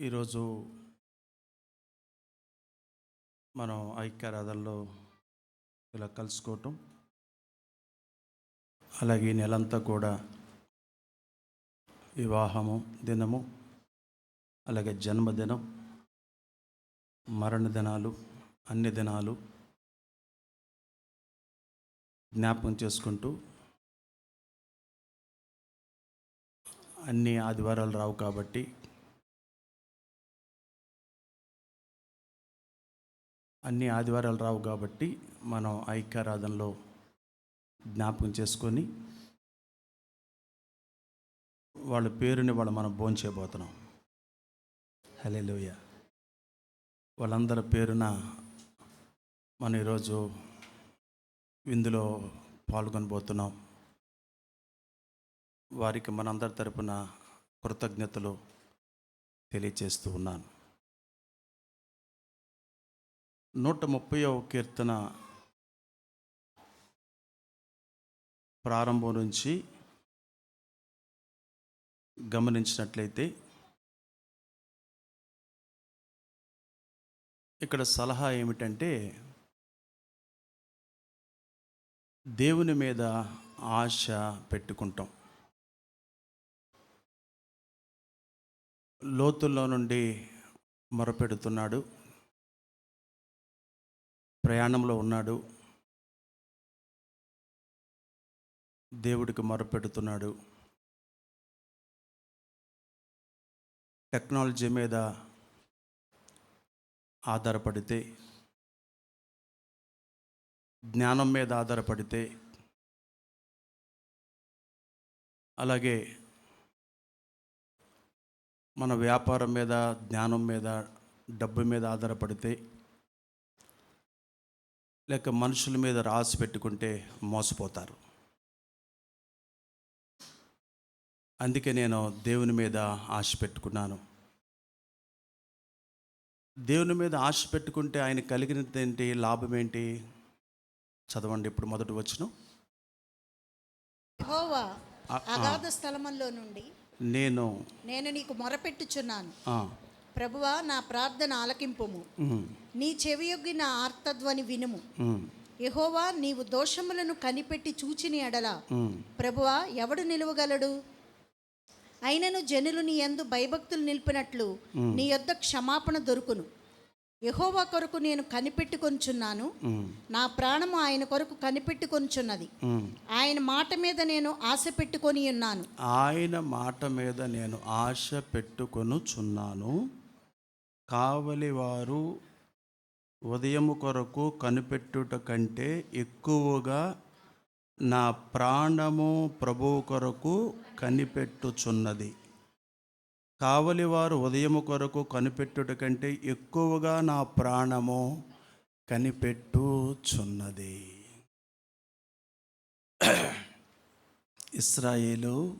ఈరోజు మనం ఐక్యారాధనలో ఇలా కలుసుకోవటం అలాగే ఈ నెలంతా కూడా వివాహము దినము అలాగే జన్మదినం మరణ దినాలు అన్ని దినాలు జ్ఞాపకం చేసుకుంటూ అన్ని ఆదివారాలు రావు కాబట్టి అన్ని ఆదివారాలు రావు కాబట్టి మనం ఐక్యారాధనలో జ్ఞాపకం చేసుకొని వాళ్ళ పేరుని వాళ్ళు మనం భోంచేయబోతున్నాం హలే వాళ్ళందరి పేరున మనం ఈరోజు విందులో పాల్గొనబోతున్నాం. వారికి మనందరి తరపున కృతజ్ఞతలు తెలియచేస్తూ ఉన్నాను. నూట ముప్పైవ కీర్తన ప్రారంభం నుంచి గమనించినట్లయితే ఇక్కడ సలహా ఏమిటంటే దేవుని మీద ఆశ పెట్టుకుంటాం. లోతుల్లో నుండి మొరపెడుతున్నాడు. ప్రయాణంలో ఉన్నాడు. దేవుడికి మొరపెడుతున్నాడు. టెక్నాలజీ మీద ఆధారపడితే జ్ఞానం మీద ఆధారపడితే అలాగే మన వ్యాపారం మీద జ్ఞానం మీద డబ్బు మీద ఆధారపడితే లేక మనుషుల మీద రాసి పెట్టుకుంటే మోసపోతారు. అందుకే నేను దేవుని మీద ఆశ పెట్టుకున్నాను. దేవుని మీద ఆశ పెట్టుకుంటే ఆయన కలిగినది ఏంటి లాభం ఏంటి? చదవండి ఇప్పుడు మొదటి వచ్చును. అగాధ స్థలములో నుండి నేను నేను నీకు మొరపెట్టుచున్నాను. ప్రభువా నా ప్రార్థన ఆలకింపుము. నీ చెవియొగ్గి నా ఆర్తధ్వని వినుము. యెహోవా నీవు దోషములను కనిపెట్టి చూచిని ఎడల. ప్రభువా ఎవడు నిలువగలడు? అయినను జనులు నీ యందు భయభక్తులు నిలిపినట్లు నీ యొద్ద క్షమాపణ దొరుకును. యెహోవా కొరకు నేను కనిపెట్టుకొనుచున్నాను ఉమ్, నా ప్రాణము ఆయన కొరకు కనిపెట్టుకొనుచున్నది ఉమ్. ఆయన మాట మీద నేను ఆశ పెట్టుకొని ఉన్నాను. ఆయన మాట మీద నేను ఆశ పెట్టుకొనుచున్నాను. కావలివారు ఉదయము కొరకు కనిపెట్టుట కంటే ఎక్కువగా నా ప్రాణము ప్రభువు కొరకు కనిపెట్టుచున్నది. కావలివారు ఉదయము కొరకు కనిపెట్టుట కంటే ఎక్కువగా నా ప్రాణము కనిపెట్టుచున్నది. ఇస్రాయేలు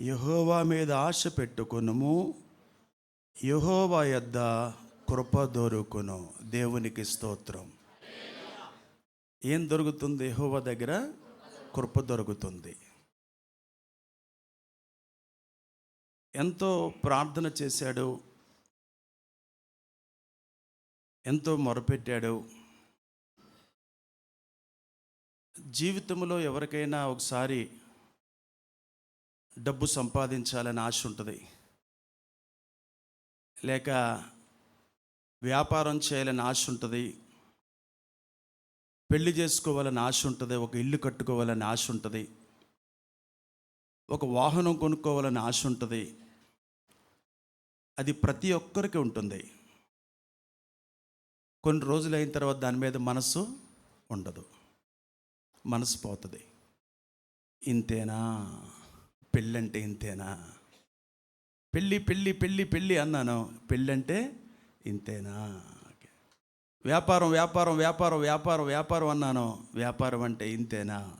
యహోవా మీద ఆశ పెట్టుకొనుము. యహోవా యొద్ద కృప దొరుకును. దేవునికి స్తోత్రం. ఏం దొరుకుతుంది యహోవా దగ్గర? కృప దొరుకుతుంది. ఎంతో ప్రార్థన చేశాడు. ఎంతో మొరపెట్టాడు. జీవితంలో ఎవరికైనా ఒకసారి డబ్బు సంపాదించాలని ఆశ ఉంటుంది. లేక వ్యాపారం చేయాలని ఆశ ఉంటుంది పెళ్ళి చేసుకోవాలని ఆశ ఉంటుంది ఒక ఇల్లు కట్టుకోవాలని ఆశ ఉంటుంది ఒక వాహనం కొనుక్కోవాలని ఆశ ఉంటుంది అది ప్రతి ఒక్కరికి ఉంటుంది. కొన్ని రోజులు అయిన తర్వాత దాని మీద మనసు ఉండదు మనసు పోతుంది. ఇంతేనా? పెళ్ళంటే ఇంతేనా? పెళ్ళి పెళ్ళి పెళ్ళి పెళ్ళి అన్నాను. పెళ్ళంటే ఇంతేనా? వ్యాపారం వ్యాపారం వ్యాపారం వ్యాపారం వ్యాపారం అన్నాను. వ్యాపారం అంటే ఇంతేనా?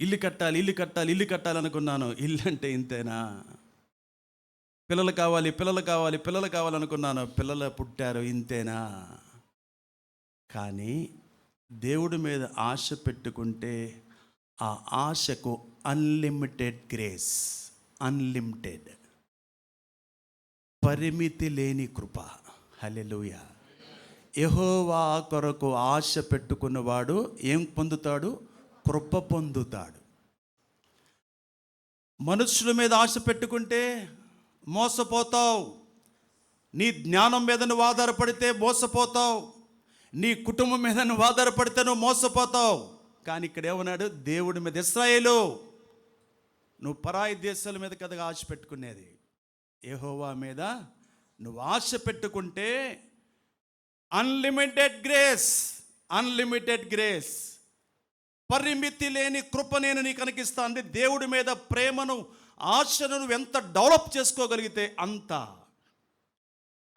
ఇల్లు కట్టాలి ఇల్లు కట్టాలి ఇల్లు కట్టాలనుకున్నాను. ఇల్లు అంటే ఇంతేనా? పిల్లలు కావాలి పిల్లలు కావాలి పిల్లలు కావాలనుకున్నాను. పిల్లలు పుట్టారు ఇంతేనా? కానీ దేవుడి మీద ఆశ పెట్టుకుంటే ఆ ఆశకు అన్లిమిటెడ్ గ్రేస్ అన్లిమిటెడ్ పరిమితి లేని కృప. హలెలుయ ఎహోవా కొరకు ఆశ పెట్టుకున్నవాడు ఏం పొందుతాడు? కృప పొందుతాడు. మనుషుల మీద ఆశ పెట్టుకుంటే మోసపోతావు. నీ జ్ఞానం మీద నువ్వు ఆధారపడితే మోసపోతావు. నీ కుటుంబం మీద నువ్వు ఆధారపడితే నువ్వు మోసపోతావు. కానీ ఇక్కడ ఏమన్నాడు? దేవుడి మీద ఇస్రాయేలు నువ్వు పరాయి దేశాల మీద కదగా ఆశ పెట్టుకునేది. ఏహోవా మీద నువ్వు ఆశ పెట్టుకుంటే అన్లిమిటెడ్ గ్రేస్ అన్లిమిటెడ్ గ్రేస్ పరిమితి లేని కృప నేను నీకు కనిపిస్తా అంటే దేవుడి మీద ప్రేమను ఆశను నువ్వు ఎంత డెవలప్ చేసుకోగలిగితే అంత.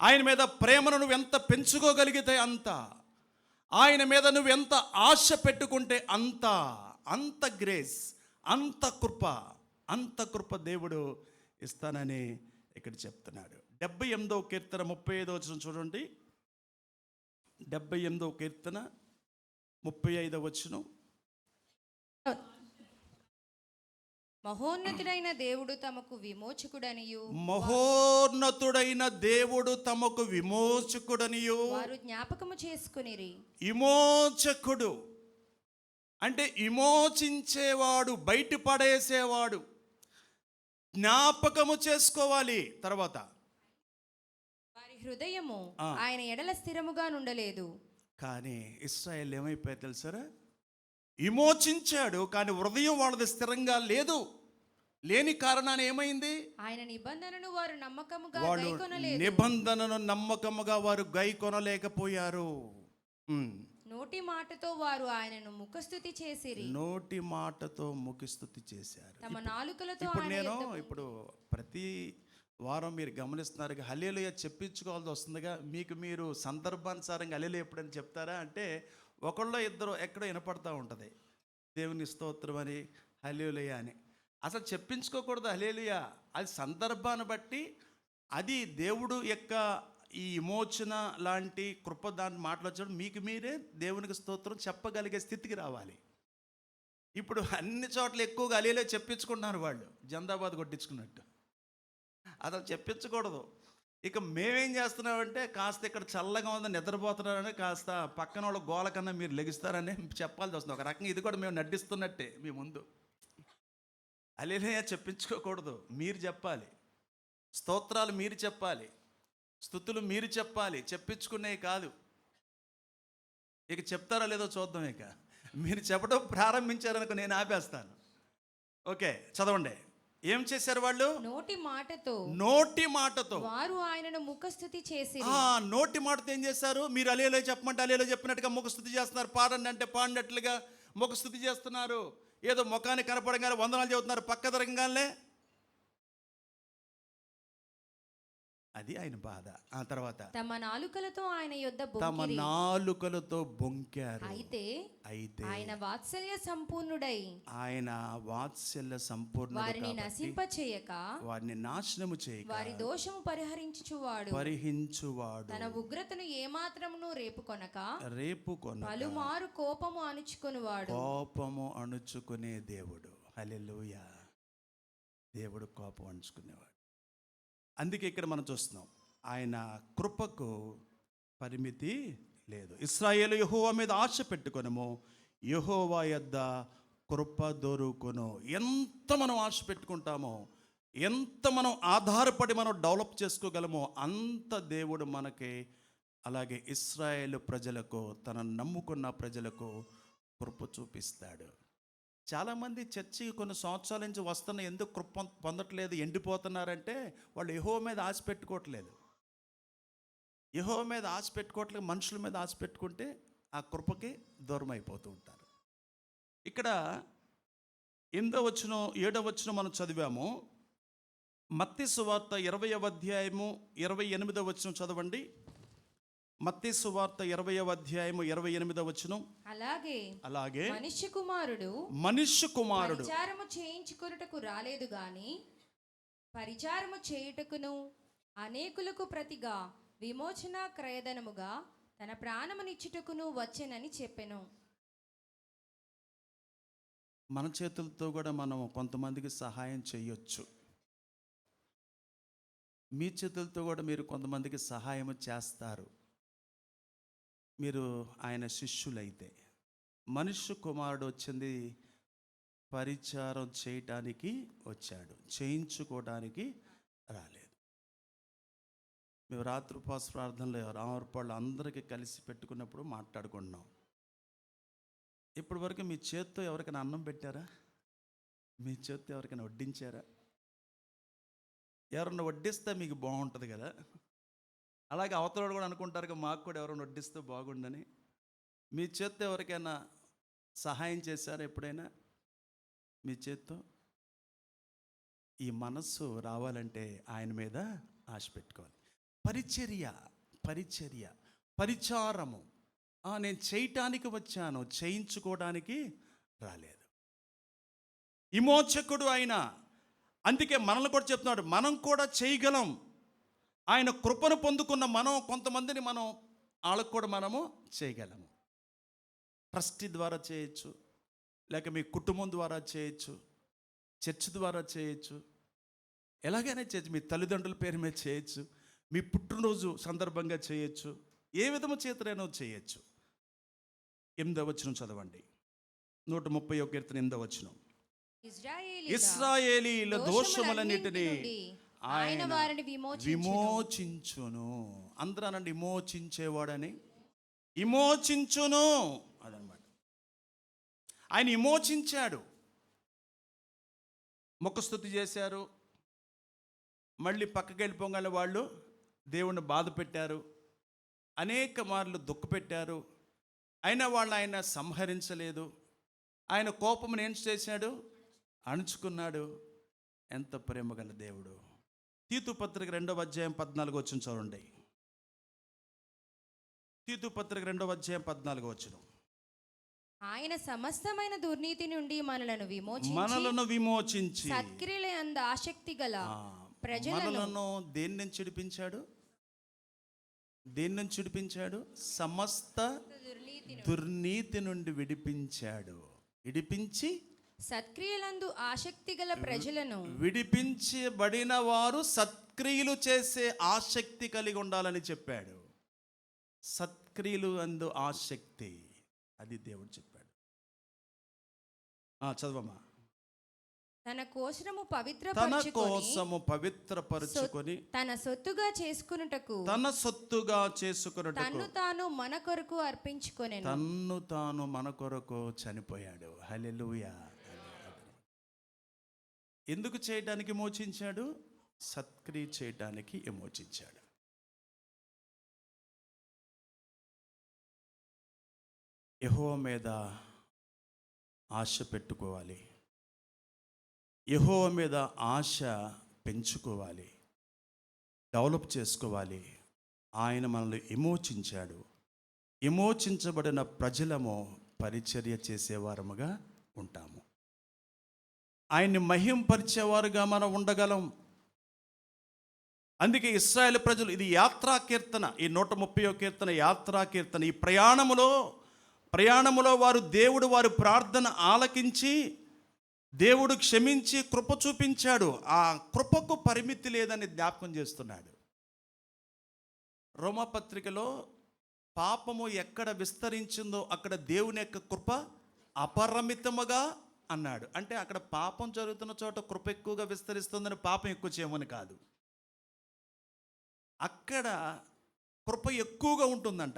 ఆయన మీద ప్రేమను నువ్వు ఎంత పెంచుకోగలిగితే అంత. ఆయన మీద నువ్వు ఎంత ఆశ పెట్టుకుంటే అంత అంత గ్రేస్ అంత కృప అంత కృప దేవుడు ఇస్తానని ఇక్కడ చెప్తున్నాడు. డెబ్బై ఎనిమిదవ కీర్తన ముప్పై ఐదో వచ్చిన చూడండి. డెబ్బై ఎనిమిదవ కీర్తన ముప్పై ఐదవ వచ్చిన uh, మహోన్నతుడైన దేవుడు తమకు విమోచకుడనియు. మహోన్నతుడైన దేవుడు తమకు విమోచకుడనియు. వారు జ్ఞాపకము చేసుకునిరి. విమోచకుడు. అంటే విమోచించేవాడు బయటపడేసేవాడు. జ్ఞాపకము చేసుకోవాలి తర్వాత. వారి హృదయము. ఆయన ఎడల స్థిరముగా నుండలేదు. కానీ ఇస్రాయల్ ఏమైపోయారు తెలుసారా? విమోచించాడు కానీ హృదయం వాళ్ళది స్థిరంగా లేదు. లేని కారణాన్ని ఏమైంది? ఆయన నిబంధనను వారు నమ్మకముగా గైకొనలేదు. నిబంధనను నమ్మకముగా వారు గై కొనలేకపోయారు. నోటి మాటతో వారు ఆయనను ముఖస్థుతి చేసిరి. నోటి మాటతో ముఖిస్తుతి చేశారు. తమ నాలుకలతో ఇప్పుడు నేను ఇప్పుడు ప్రతి వారం మీరు గమనిస్తున్నారు హలేలుయ చెప్పించుకోవాల్సి వస్తుందిగా. మీకు మీరు సందర్భానుసారంగా హలేలు ఎప్పుడని చెప్తారా? అంటే ఒకళ్ళో ఇద్దరు ఎక్కడో వినపడతా ఉంటుంది. దేవుని స్తోత్రం అని హలేలుయ అని. అసలు చెప్పించుకోకూడదు. హలేలుయ అది సందర్భాన్ని బట్టి అది దేవుడు యొక్క ఈ విమోచన లాంటి కృప దాన్ని మాట్లాడడం మీకు మీరే దేవునికి స్తోత్రం చెప్పగలిగే స్థితికి రావాలి. ఇప్పుడు అన్ని చోట్ల ఎక్కువగా అలీలే చెప్పించుకుంటున్నారు వాళ్ళు. జందాబాద్ కొట్టించుకున్నట్టు. అసలు చెప్పించకూడదు. ఇక మేమేం చేస్తున్నామంటే కాస్త ఇక్కడ చల్లగా ఉంది నిద్రపోతున్నారని కాస్త పక్కన వాళ్ళ గోల కన్నా మీరు లెగిస్తారని చెప్పాల్సి వస్తుంది. ఒక రకంగా ఇది కూడా మేము నడ్డిస్తున్నట్టే మీ ముందు. అలీలయ్య చెప్పించుకోకూడదు. మీరు చెప్పాలి. స్తోత్రాలు మీరు చెప్పాలి. స్థుతులు మీరు చెప్పాలి. చెప్పించుకునేవి కాదు. ఇక చెప్తారా లేదో చూద్దాం ఇక. మీరు చెప్పడం ప్రారంభించారనుకో నేను ఆపేస్తాను. ఓకే చదవండి. ఏం చేశారు వాళ్ళు? నోటి మాటతో. నోటి మాటతో. వారు ఆయనను ముఖస్థుతి చేసిరి. ఆ నోటి మాటతో ఏం చేశారు? మీరు అలేలో చెప్పమంటే అలేలో చెప్పినట్టుగా ముఖస్థుతి చేస్తున్నారు. పాడండి అంటే పాడినట్లుగా ముఖస్థుతి చేస్తున్నారు. ఏదో ముఖానికి కనపడగానే వందనాలు చెబుతున్నారు. పక్క తరంగానే అది ఆయన బాధ. ఆ తర్వాత తమ నాలుకలతో ఆయన యొద్ద తమ నాలుకలతో బొంకారు. అయితే అయితే ఆయన వాత్సల్య సంపూర్ణుడై ఆయన వాత్సల్య సంపూర్ణ వారిని నశింపచేయక వారిని నాశనము చేయక వారి దోషము పరిహరించుచువాడు. పరిహించువాడు తన ఉగ్రతను ఏమాత్రమును రేపుకొనక రేపు కొన పలుమారు కోపము అణుచుకొనివాడు. కోపము అణుచుకునే దేవుడు. హల్లెలూయా. దేవుడు కోపం అణుచుకునేవాడు. అందుకే ఇక్కడ మనం చూస్తున్నాం ఆయన కృపకు పరిమితి లేదు. ఇస్రాయేల్ యహోవా మీద ఆశ పెట్టుకొనము యహోవా యొద్ద కృప దొరుకును. ఎంత మనం ఆశ పెట్టుకుంటామో ఎంత మనం ఆధారపడి మనం డెవలప్ చేసుకోగలమో అంత దేవుడు మనకి అలాగే ఇస్రాయేల్ ప్రజలకు తన నమ్ముకున్న ప్రజలకు కృప చూపిస్తాడు. చాలామంది చర్చికి కొన్ని సంవత్సరాల నుంచి వస్తున్న ఎందుకు కృప పొందట్లేదు ఎండిపోతున్నారంటే వాళ్ళు యహో మీద ఆశ పెట్టుకోవట్లేదు. యహో మీద ఆశ పెట్టుకోవట్లేదు మనుషుల మీద ఆశ పెట్టుకుంటే ఆ కృపకి దూరం అయిపోతూ ఉంటారు. ఇక్కడ ఎనిమిదో వచ్చిన ఏడో వచ్చిన మనం చదివాము. మత్తి సువార్త ఇరవై అధ్యాయము ఇరవై ఎనిమిదో వచ్చిన చదవండి. మత్తి సువార్త ఇరవై అధ్యాయము ఇరవై ఎనిమిదో వచనం. అలాగే అలాగే మనుష్య కుమారుడు మనుష్య కుమారుడు పరిచారము చేయించుకొనుటకు రాలేదు గాని పరిచారము చేయుటకును అనేకులకు ప్రతిగా విమోచన క్రయధనముగా తన ప్రాణమునిచ్చుటకును వచ్చెనని చెప్పెను. మన చేతులతో కూడా మనం కొంతమందికి సహాయం చేయొచ్చు. మీ చేతులతో కూడా మీరు కొంతమందికి సహాయం చేస్తారు. మీరు ఆయన శిష్యులైతే. మనుష్య కుమారుడు వచ్చింది పరిచారం చేయటానికి వచ్చాడు. చేయించుకోవడానికి రాలేదు. మేము రాత్రి ఉపవాస ప్రార్థనలో రామర్పాళ్ళు అందరికీ కలిసి పెట్టుకున్నప్పుడు మాట్లాడుకుంటున్నాం ఇప్పటి వరకు మీ చేత్తో ఎవరికైనా అన్నం పెట్టారా? మీ చేత్తో ఎవరికైనా వడ్డించారా? ఎవరన్నా వడ్డిస్తే మీకు బాగుంటుంది కదా? అలాగే అవతల కూడా అనుకుంటారు మాకు కూడా ఎవరైనా వడ్డిస్తే బాగుండని. మీ చేత్తో ఎవరికైనా సహాయం చేశారా ఎప్పుడైనా? మీ చేత్తో? ఈ మనస్సు రావాలంటే ఆయన మీద ఆశ పెట్టుకోవాలి. పరిచర్య పరిచర్య పరిచారము. నేను చేయటానికి వచ్చాను చేయించుకోవడానికి రాలేదు. విమోచకుడు ఆయన అందుకే మనల్ని కూడా చెప్తున్నాడు మనం కూడా చేయగలం. ఆయన కృపను పొందుకున్న మనం కొంతమందిని మనం వాళ్ళకు కూడా మనము చేయగలము. ట్రస్టీ ద్వారా చేయొచ్చు లేక మీ కుటుంబం ద్వారా చేయొచ్చు చర్చ్ ద్వారా చేయొచ్చు ఎలాగైనా చేయొచ్చు మీ తల్లిదండ్రుల పేరు మీద చేయొచ్చు మీ పుట్టినరోజు సందర్భంగా చేయొచ్చు ఏ విధము చేతనైనా చేయొచ్చు. ఎనిమిదవ వచనం చదవండి. నూట ముప్పై ఒక ఎనిమిదవ వచనం. ఇజ్రాయేలీల ఇస్రాయేలీల దోషములన్నిటినీ ఆయన వారిని విమోచించును. అందరూ అనండి విమోచించేవాడని. విమోచించును అదనమాట. ఆయన విమోచించాడు. ముఖస్థుతి చేశారు. మళ్ళీ పక్కకి వెళ్ళిపోగానే వాళ్ళు దేవుణ్ణి బాధ పెట్టారు. అనేక మార్లు దుఃఖపెట్టారు అయినా వాళ్ళు ఆయన సంహరించలేదు. ఆయన కోపమును ఏం చేశాడు? అణుచుకున్నాడు. ఎంత ప్రేమ గల దేవుడు. తీతు పత్రిక రెండవ అధ్యాయం పద్నాలుగు వచ్చిన చూడండి. తీతు పత్రిక రెండవ అధ్యాయం పద్నాలుగు వచ్చిన ఆయన సమస్తమైన దుర్నీతి నుండి మనలను విమోచించి మనలను విమోచించి సత్క్రియల అంద ఆసక్తి గల ప్రజలను దేని నుంచి విడిపించాడు? దేని నుంచి విడిపించాడు? సమస్త దుర్నీతి నుండి విడిపించాడు. విడిపించి సత్క్రియలందు ఆసక్తి గల ప్రజలను విడిపించబడిన వారు సత్క్రియలు చేసే ఆసక్తి కలిగి ఉండాలని చెప్పాడు. సత్క్రియలు అందు ఆసక్తి అది దేవుడు చెప్పాడు. చదవమ్మా. తన కోసము తన పవిత్రపరచుకొని కోసము పవిత్రపరుచుకొని తన సొత్తుగా చేసుకున్నటకు తన సొత్తుగా చేసుకున్నట్టుకు తన్ను తాను మన కొరకు అర్పించుకొనెను. తన్ను తాను మన కొరకు చనిపోయాడు. హల్లెలూయా. ఎందుకు చేయడానికి మోచించాడు సత్క్రియ చేయడానికి విమోచించాడు. యహో మీద ఆశ పెట్టుకోవాలి. యహో మీద ఆశ పెంచుకోవాలి. డెవలప్ చేసుకోవాలి. ఆయన మనల్ని విమోచించాడు. విమోచించబడిన ప్రజలము పరిచర్య చేసేవారముగా ఉంటాము. ఆయన్ని మహింపరిచేవారుగా మనం ఉండగలం. అందుకే ఇస్రాయేల్ ప్రజలు ఇది యాత్రా కీర్తన ఈ నూట ముప్పై కీర్తన యాత్రా కీర్తన. ఈ ప్రయాణములో ప్రయాణములో వారు దేవుడు వారి ప్రార్థన ఆలకించి దేవుడు క్షమించి కృప చూపించాడు. ఆ కృపకు పరిమితి లేదని జ్ఞాపకం చేస్తున్నాడు. రోమపత్రికలో పాపము ఎక్కడ విస్తరించిందో అక్కడ దేవుని యొక్క కృప అపరిమితముగా అన్నాడు. అంటే అక్కడ పాపం జరుగుతున్న చోట కృప ఎక్కువగా విస్తరిస్తుందని పాపం ఎక్కువ చేయమని కాదు. అక్కడ కృప ఎక్కువగా ఉంటుందంట.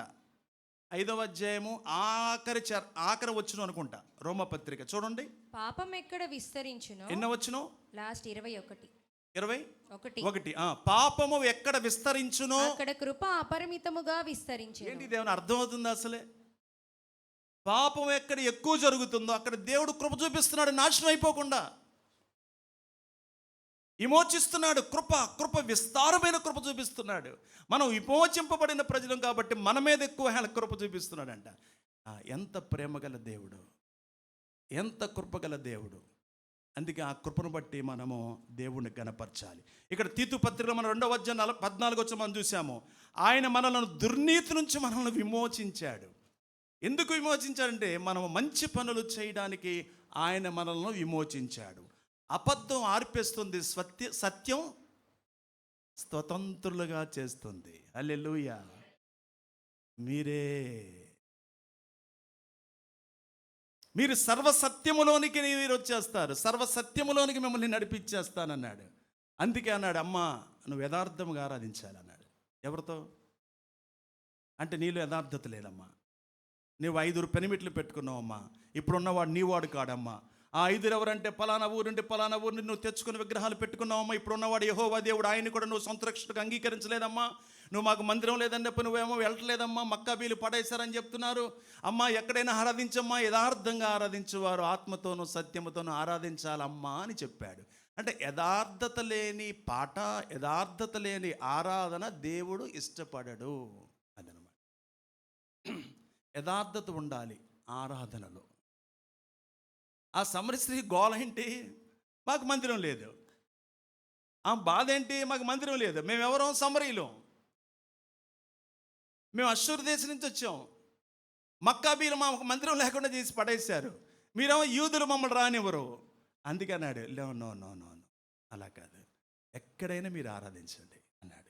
ఐదవ అధ్యాయము ఆఖరి ఆఖరి వచ్చును అనుకుంటా. రోమపత్రిక. చూడండి. పాపం ఎక్కడ విస్తరించునో ఎన్న వచ్చును లాస్ట్ ఇరవై ఒకటి. ఇరవై ఒకటి. ఒకటి. ఆ, పాపము ఎక్కడ విస్తరించునో అక్కడ కృప అపరిమితముగా విస్తరించెను. ఏంటి దేవుని అర్థమవుతుంది అసలే? పాపం ఎక్కడ ఎక్కువ జరుగుతుందో అక్కడ దేవుడు కృప చూపిస్తున్నాడు నాశనం అయిపోకుండా. విమోచిస్తున్నాడు కృప కృప విస్తారమైన కృప చూపిస్తున్నాడు. మనం విమోచింపబడిన ప్రజలం కాబట్టి మన మీద ఎక్కువ ఆయన కృప చూపిస్తున్నాడంట. ఎంత ప్రేమగల దేవుడు. ఎంత కృపగల దేవుడు. అందుకే ఆ కృపను బట్టి మనము దేవుణ్ణి గణపరచాలి. ఇక్కడ తీతు పత్రికలో మనం రెండవ అధ్యాయం నల పద్నాలుగు వచ్చి మనం చూసాము. ఆయన మనలను దుర్నీతి నుంచి మనల్ని విమోచించాడు. ఎందుకు విమోచించాడంటే మనం మంచి పనులు చేయడానికి ఆయన మనల్ని విమోచించాడు. అబద్ధం ఆర్పేస్తుంది సత్య సత్యం స్వతంత్రులుగా చేస్తుంది. అల్లెలుయ మీరే. మీరు సర్వసత్యములోనికి మీరు వచ్చేస్తారు. సర్వసత్యములోనికి మిమ్మల్ని నడిపించేస్తానన్నాడు. అందుకే అన్నాడు అమ్మా నువ్వు యథార్థముగా ఆరాధించాలన్నాడు. ఎవరితో? అంటే నీలో యథార్థత లేదమ్మా. నువ్వు ఐదుగురు పెనిమిట్లు పెట్టుకున్నావమ్మా. ఇప్పుడున్నవాడు నీ వాడు కాడమ్మా. ఆ ఐదురు ఎవరంటే పలానా ఊరు నుండి పలానా ఊరు నుండి నువ్వు తెచ్చుకుని విగ్రహాలు పెట్టుకున్నావమ్మా. ఇప్పుడున్నవాడు యహోవా దేవుడు ఆయన కూడా నువ్వు సంతరక్షణకు అంగీకరించలేదమ్మా. నువ్వు మాకు మందిరం లేదని చెప్పి నువ్వేమో వెళ్ళట్లేదమ్మా. మక్కాబీలు పడేశారని చెప్తున్నారు. అమ్మా ఎక్కడైనా ఆరాధించమ్మా. యథార్థంగా ఆరాధించేవారు ఆత్మతోనూ సత్యముతోనూ ఆరాధించాలమ్మా అని చెప్పాడు. అంటే యథార్థత లేని పాట యథార్థత లేని ఆరాధన దేవుడు ఇష్టపడడు. యథార్థత ఉండాలి ఆరాధనలో. ఆ సమరశ్రీ గోల ఏంటి? మాకు మందిరం లేదు. ఆ బాధ ఏంటి? మాకు మందిరం లేదు. మేము సమరీలు మేము అశ్వర్ దేశం నుంచి వచ్చాం. మక్కాబీలు మా మందిరం లేకుండా చేసి పడేశారు. మీరేమో యూదులు మమ్మల్ని రానివ్వరు. అందుకే అన్నాడు నో నో నో నో. అలా కాదు. ఎక్కడైనా మీరు ఆరాధించండి అన్నాడు.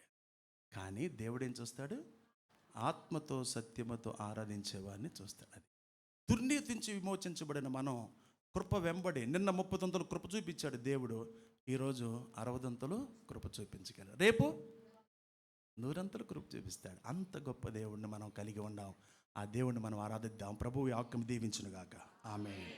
కానీ దేవుడు ఏం చూస్తాడు? ఆత్మతో సత్యమతో ఆరాధించేవాడిని చూస్తాడు అది. దుర్నీతి నుంచి విమోచించబడిన మనం కృప వెంబడి నిన్న ముప్పదంతలు కృప చూపించాడు దేవుడు ఈరోజు అరవదంతలు కృప చూపించగలరు రేపు నూరంతలు కృప చూపిస్తాడు. అంత గొప్ప దేవుడిని మనం కలిగి ఉండాం. ఆ దేవుడిని మనం ఆరాధిద్దాం. ప్రభు వాక్యం దీవించునుగాక. ఆమె